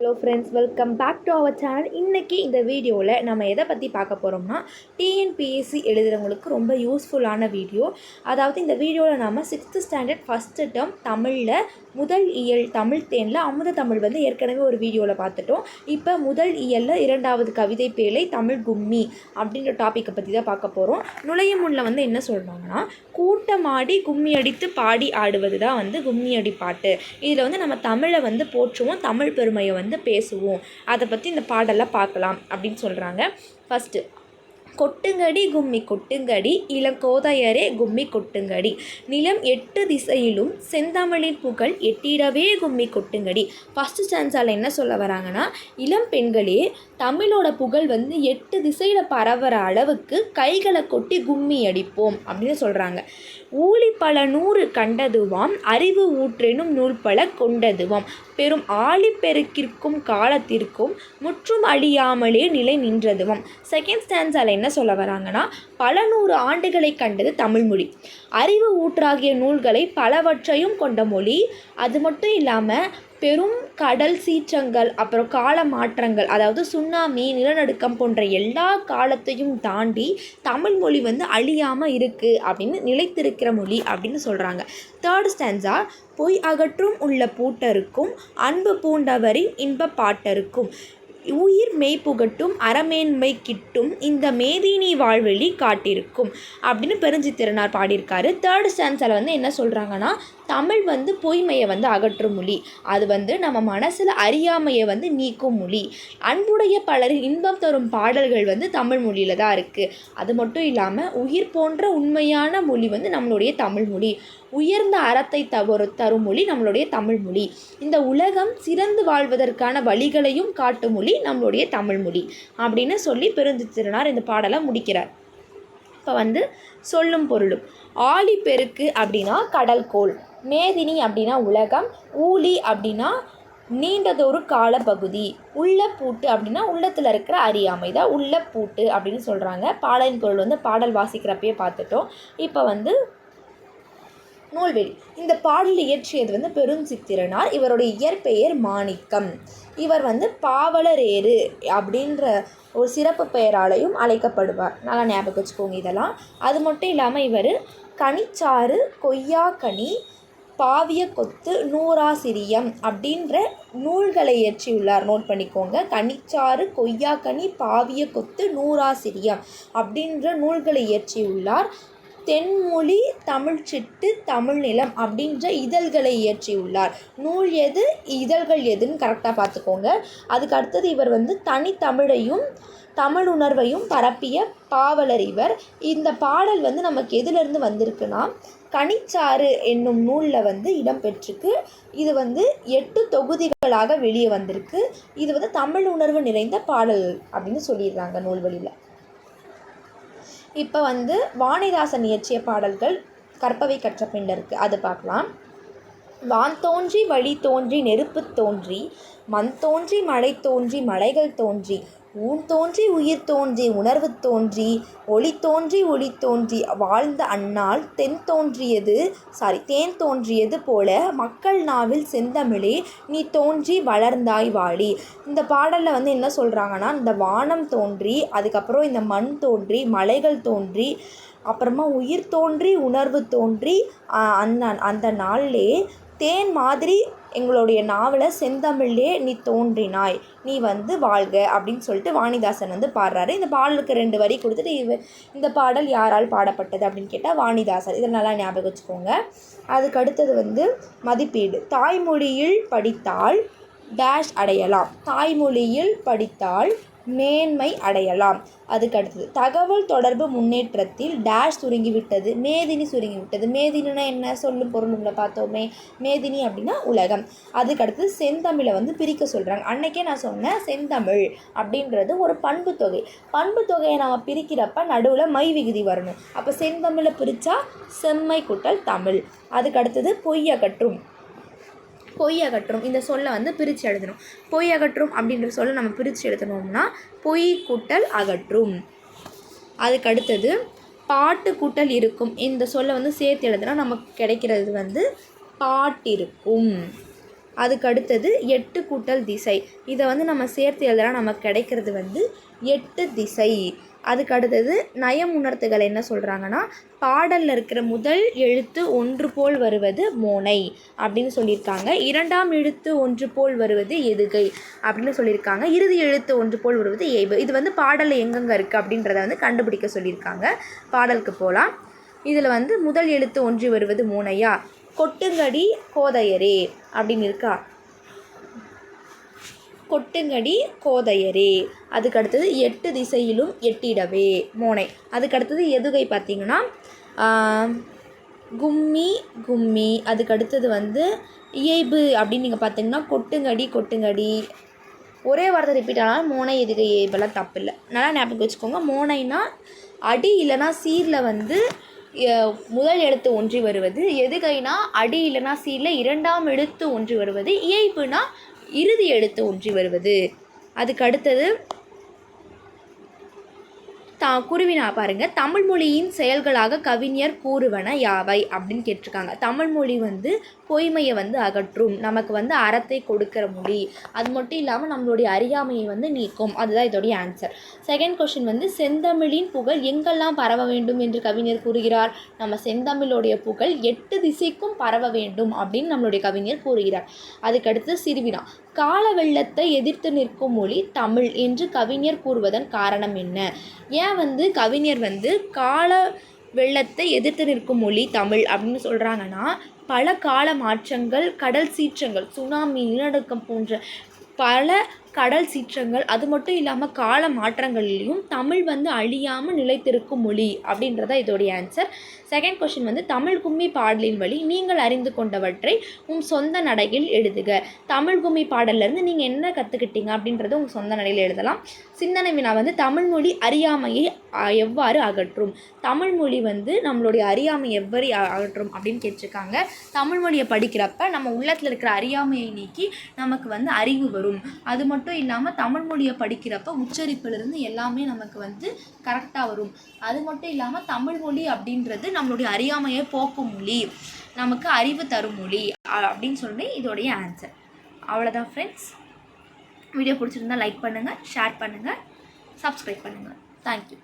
Hello friends welcome back to our channel இன்றைக்கி இந்த வீடியோவில் நம்ம எதை பற்றி பார்க்க போகிறோம்னா டிஎன்பிஎஸ்சி எழுதுகிறவங்களுக்கு ரொம்ப யூஸ்ஃபுல்லான வீடியோ. அதாவது இந்த வீடியோவில் நம்ம சிக்ஸ்த்து ஸ்டாண்டர்ட் ஃபஸ்ட்டு டேர்ம் தமிழில் முதல் இயல் தமிழ் தேனில் அமுத தமிழ் வந்து ஏற்கனவே ஒரு வீடியோவில் பார்த்துட்டோம். இப்போ முதல் இயலில் இரண்டாவது கவிதை பேழை தமிழ் கும்மி அப்படின்ற டாப்பிக்கை பற்றி தான் பார்க்க போகிறோம் நுழையும் முன்னில் வந்து என்ன சொல்கிறாங்கன்னா கூட்டமாடி கும்மி அடித்து பாடி ஆடுவது தான் வந்து கும்மி அடி பாட்டு இதில் வந்து நம்ம தமிழை வந்து போற்றுவோம் தமிழ் பெருமையை வந்து வந்து பேசுவோம். அதை பற்றி இந்த பாடலை பார்க்கலாம் அப்படின்னு சொல்கிறாங்க ஃபஸ்ட்டு கொட்டுங்கடி கும்மி கொட்டுங்கடி. இளங்கோதையரே கும்மி கொட்டுங்கடி. நிலம் எட்டு திசையிலும் செந்தமிழின் புகழ் எட்டிடவே கும்மி கொட்டுங்கடி. ஃபஸ்ட்டு ஸ்டான்ஸால் என்ன சொல்ல வராங்கன்னா இளம் பெண்களே தமிழோட புகழ் வந்து எட்டு திசையில் பரவுற அளவுக்கு கைகளை கொட்டி கும்மி அடிப்போம் அப்படின்னு சொல்கிறாங்க ஊழி பல நூறு கண்டதுவாம் அறிவு ஊற்றெனும் நூல் பல கொண்டதுவாம். பெரும் ஆழிப்பெருக்கிற்கும் காலத்திற்கும் முற்றும் அழியாமலே நிலை நின்றதுவாம். செகண்ட் ஸ்டான்ஸால் என்ன சொல்ல வராங்கன்னா பல நூறு ஆண்டுகளை கண்டது தமிழ்மொழி அறிவு ஊற்றாகிய நூல்களை பலவற்றையும் கொண்ட மொழி. அது மட்டும் இல்லாமல் பெரும் கடல் சீற்றங்கள் அப்புறம் கால மாற்றங்கள் அதாவது சுண்ணாமி நிலநடுக்கம் போன்ற எல்லா காலத்தையும் தாண்டி தமிழ் மொழி வந்து அழியாமல் இருக்குது அப்படின்னு நிலைத்திருக்கிற மொழி அப்படின்னு சொல்கிறாங்க தேர்ட் ஸ்டான்ஸா பொய் அகற்றும் உள்ள பூட்டருக்கும் அன்பு பூண்டவரின் இன்ப பாட்டருக்கும். உயிர் மெய்ப்புகட்டும் அறமேன்மை கிட்டும் இந்த மேதினி வாழ்வெளி காட்டிருக்கும் அப்படின்னு பெருஞ்சித்திரனார் பாடியிருக்காரு. தேர்ட் ஸ்டான்ஸில் வந்து என்ன சொல்கிறாங்கன்னா தமிழ் வந்து பொய்மையை வந்து அகற்றும் மொழி அது வந்து நம்ம மனசில் அறியாமையை வந்து நீக்கும் மொழி அன்புடைய பலர் இன்பம் தரும் பாடல்கள் வந்து தமிழ் மொழியில் தான் இருக்குது அது மட்டும் இல்லாமல் உயிர் போன்ற உண்மையான மொழி வந்து நம்மளுடைய தமிழ் மொழி. உயர்ந்த அறத்தை தவறு தரும் மொழி நம்மளுடைய தமிழ் மொழி. இந்த உலகம் சிறந்து வாழ்வதற்கான வழிகளையும் காட்டும் மொழி நம்மளுடைய தமிழ் மொழி அப்படின்னு சொல்லி பெருந்தித்திரனார் இந்த பாடலை முடிக்கிறார். இப்போ வந்து சொல்லும் பொருளும். ஆழிப்பெருக்கு அப்படின்னா கடல்கோள் மேதினி அப்படின்னா உலகம் ஊழி அப்படின்னா நீண்டதொரு காலப்பகுதி உள்ள பூட்டு அப்படின்னா உள்ளத்தில் இருக்கிற அறியாமை. தான் உள்ள பூட்டு அப்படின்னு சொல்கிறாங்க பாடலின் பொருள் வந்து பாடல் வாசிக்கிறப்பயே பார்த்துட்டோம். இப்போ வந்து நூல்வெளி இந்த பாடல் இயற்றியது வந்து பெருஞ்சித்திரனார். இவருடைய இயற்பெயர் மாணிக்கம். இவர் வந்து பாவலரேறு அப்படின்ற ஒரு சிறப்பு பெயராலையும் அழைக்கப்படுவார். நல்லா ஞாபகம் வச்சுக்கோங்க இதெல்லாம். அது மட்டும் இல்லாமல் இவர் கனிச்சாறு கொய்யாக்கனி பாவிய கொத்து நூறாசிரியம் அப்படின்ற நூல்களை இயற்றியுள்ளார். நோட் பண்ணிக்கோங்க. கனிச்சாறு கொய்யாக்கனி பாவிய கொத்து நூறாசிரியம் அப்படின்ற நூல்களை இயற்றியுள்ளார். தென்மொழி தமிழ்ச்சிட்டு தமிழ் நிலம் அப்படின்ற இதழ்களை இயற்றியுள்ளார். நூல் எது இதழ்கள் எதுன்னு கரெக்டாக பார்த்துக்கோங்க. அதுக்கு அடுத்தது இவர் வந்து தனித்தமிழையும் தமிழ் உணர்வையும் பரப்பிய பாவலர் இவர். இந்த பாடல் வந்து நமக்கு எதுலேருந்து வந்திருக்குன்னா கனிச்சாறு என்னும் நூலில் வந்து இடம்பெற்றிருக்கு இது வந்து எட்டு தொகுதிகளாக வெளியே வந்திருக்கு. இது வந்து தமிழ் உணர்வு நிறைந்த பாடல் அப்படின்னு சொல்லிடுறாங்க நூல் வழியில் இப்போ வந்து வாணிதாசன் இயற்றிய பாடல்கள் கற்பவை கற்ற பின் இருக்குது அது பார்க்கலாம். வான் தோன்றி வழி தோன்றி நெருப்பு தோன்றி மண் தோன்றி மழை தோன்றி மலைகள் தோன்றி ஊன் தோன்றி உயிர் தோன்றி உணர்வு தோன்றி ஒளி தோன்றி ஒளி தோன்றி வாழ்ந்த அந்நாள் தென் தோன்றியது சாரி தேன் தோன்றியது போல மக்கள் நாவில் செந்தமிழே நீ தோன்றி வளர்ந்தாய் வாழி. இந்த பாடலில் வந்து என்ன சொல்கிறாங்கன்னா இந்த வானம் தோன்றி அதுக்கப்புறம் இந்த மண் தோன்றி மலைகள் தோன்றி அப்புறமா உயிர் தோன்றி உணர்வு தோன்றி அந்த அந்த நாளிலே தேன் மாதிரி எங்களுடைய நாவலை செந்தமிழ்லே நீ தோன்றினாய் நீ வந்து வாழ்க அப்படின்னு சொல்லிட்டு வாணிதாசன் வந்து பாடுறாரு. இந்த பாடலுக்கு ரெண்டு வரி கொடுத்துட்டு இவ இந்த பாடல் யாரால் பாடப்பட்டது அப்படின்னு கேட்டால் வாணிதாசன். இதை நல்லா ஞாபகம் வச்சுக்கோங்க. அதுக்கு அடுத்தது வந்து மதிப்பீடு. தாய்மொழியில் படித்தால் டேஷ் அடையலாம். தாய்மொழியில் படித்தால் மேன்மை அடையலாம். அதுக்கு அடுத்தது தகவல் தொடர்பு முன்னேற்றத்தில் டேஷ் சுருங்கிவிட்டது மேதினி சுருங்கிவிட்டது. மேதினா என்ன? சொல்லும் பொருளும்ல பார்த்தோமே. மேதினி அப்படின்னா உலகம். அதுக்கு அடுத்தது செந்தமிழை வந்து பிரிக்க சொல்கிறாங்க அன்னைக்கே நான் சொன்னேன் செந்தமிழ் அப்படின்றது ஒரு பண்பு தொகை. பண்பு தொகையை நம்ம பிரிக்கிறப்ப நடுவில் மை விகுதி வரணும். அப்போ செந்தமிழை பிரித்தா செம்மை கூட்டல் தமிழ். அதுக்கு அடுத்தது பொய் பொய் அகற்றும். இந்த சொல்லை வந்து பிரித்து எழுதணும். பொய் அகற்றும் அப்படின்ற சொல்லை நம்ம பிரித்து எழுதணும்னா பொய் கூட்டல் அகற்றும். அதுக்கு அடுத்தது பாட்டு கூட்டல் இருக்கும். இந்த சொல்லை வந்து சேர்த்து எழுதுனா நமக்கு கிடைக்கிறது வந்து பாட்டிருக்கும். அதுக்கு அடுத்தது எட்டு கூட்டல் திசை. இதை வந்து நம்ம சேர்த்து எழுதுனா நமக்கு கிடைக்கிறது வந்து எட்டு திசை. அதுக்கு அடுத்தது நயம் உணர்த்துகள் என்ன சொல்கிறாங்கன்னா பாடலில் இருக்கிற முதல் எழுத்து ஒன்று போல் வருவது மோனை அப்படின்னு சொல்லியிருக்காங்க. இரண்டாம் எழுத்து ஒன்று போல் வருவது எதுகை அப்படின்னு சொல்லியிருக்காங்க. இறுதி எழுத்து ஒன்று போல் வருவது ஏய்வு இது வந்து பாடலில் எங்கெங்கே இருக்குது அப்படின்றத வந்து கண்டுபிடிக்க சொல்லியிருக்காங்க. பாடலுக்கு போகலாம் இதில் வந்து முதல் எழுத்து ஒன்று வருவது மோனையா? கொட்டுங்கடி கோதையரே அப்படின்னு இருக்கா? கொட்டுங்கடி கோதையரே. அதுக்கு அடுத்தது எட்டு திசையிலும் எட்டிடவே. மோனை. அதுக்கு அடுத்தது எதுகை பார்த்தீங்கன்னா கும்மி கும்மி. அதுக்கு அடுத்தது வந்து இயைபு அப்படின்னு நீங்கள் பார்த்தீங்கன்னா கொட்டுங்கடி கொட்டுங்கடி. ஒரே வார்த்தை ரிப்பீட் ஆனாலும் மோனை எதுகை இயைபெல்லாம் தப்பு இல்லை நல்லா ஞாபகம் வச்சுக்கோங்க. மோனைனா அடி இல்லைன்னா சீரில் வந்து முதல் எழுத்து ஒன்றி வருவது. எதுகைனா அடி இல்லைனா சீல இரண்டாம் எழுத்து ஒன்றி வருவது. இயைபுனா இறுதி எழுத்து ஒன்றி வருவது. அதுக்கு அடுத்தது தா குருவினா பாருங்க தமிழ் மொழியின் செயல்களாக கவிஞர் கூறுவன யாவை அப்படின்னு கேட்டிருக்காங்க. தமிழ் மொழி வந்து பொய்மையை வந்து அகற்றும். நமக்கு வந்து அறத்தை கொடுக்கிற மொழி. அது மட்டும் இல்லாமல் நம்மளுடைய அறியாமையை வந்து நீக்கும். அதுதான் இதோடைய ஆன்சர் செகண்ட் கொஷின் வந்து செந்தமிழின் புகழ் எங்கெல்லாம் பரவ வேண்டும் என்று கவிஞர் கூறுகிறார்? நம்ம செந்தமிழோடைய புகழ் எட்டு திசைக்கும் பரவ வேண்டும் அப்படின்னு நம்மளுடைய கவிஞர் கூறுகிறார். அதுக்கடுத்து சிறுவினா கால வெள்ளத்தை எதிர்த்து நிற்கும் மொழி தமிழ் என்று கவிஞர் கூறுவதன் காரணம் என்ன? ஏன் வந்து கவிஞர் வந்து கால வெள்ளத்தை எதிர்த்து நிற்கும் மொழி தமிழ் அப்படின்னு சொல்கிறாங்கன்னா பல கால மாற்றங்கள் கடல் சீற்றங்கள் சுனாமி நிலநடுக்கம் போன்ற பல கடல் சீற்றங்கள் அது மட்டும் இல்லாமல் கால மாற்றங்களிலையும் தமிழ் வந்து அழியாமல் நிலைத்திருக்கும் மொழி அப்படின்றத இதோடைய ஆன்சர் செகண்ட் கொஷின் வந்து தமிழ் கும்மி பாடலின் வழி நீங்கள் அறிந்து கொண்டவற்றை உன் சொந்த நடையில் எழுதுக. தமிழ் கும்மி பாடல்லேருந்து நீங்கள் என்ன கற்றுக்கிட்டீங்க அப்படின்றத உங்கள் சொந்த நடையில் எழுதலாம். சிந்தனை வினா வந்து தமிழ் மொழி அறியாமையை எவ்வாறு அகற்றும்? தமிழ் மொழி வந்து நம்மளுடைய அறியாமை எவ்வாறு அகற்றும் அப்படின்னு கேட்டிருக்காங்க. தமிழ் மொழியை படிக்கிறப்ப நம்ம உள்ளத்தில் இருக்கிற அறியாமையை நீக்கி நமக்கு வந்து அறிவு வரும். அது மட்டும் மட்டும் இல்லாமல் தமிழ் மொழியை படிக்கிறப்ப உச்சரிப்பிலிருந்து எல்லாமே நமக்கு வந்து கரெக்டாக வரும். அது மட்டும் இல்லாமல் தமிழ் மொழி அப்படின்றது நம்மளுடைய அறியாமையை போக்கும் மொழி. நமக்கு அறிவு தரும் மொழி அப்படின்னு சொல்லி இதோடைய ஆன்சர் அவ்வளோதான் ஃப்ரெண்ட்ஸ் வீடியோ பிடிச்சிருந்தா லைக் பண்ணுங்கள் ஷேர் பண்ணுங்கள் சப்ஸ்கிரைப் பண்ணுங்கள் தேங்க்யூ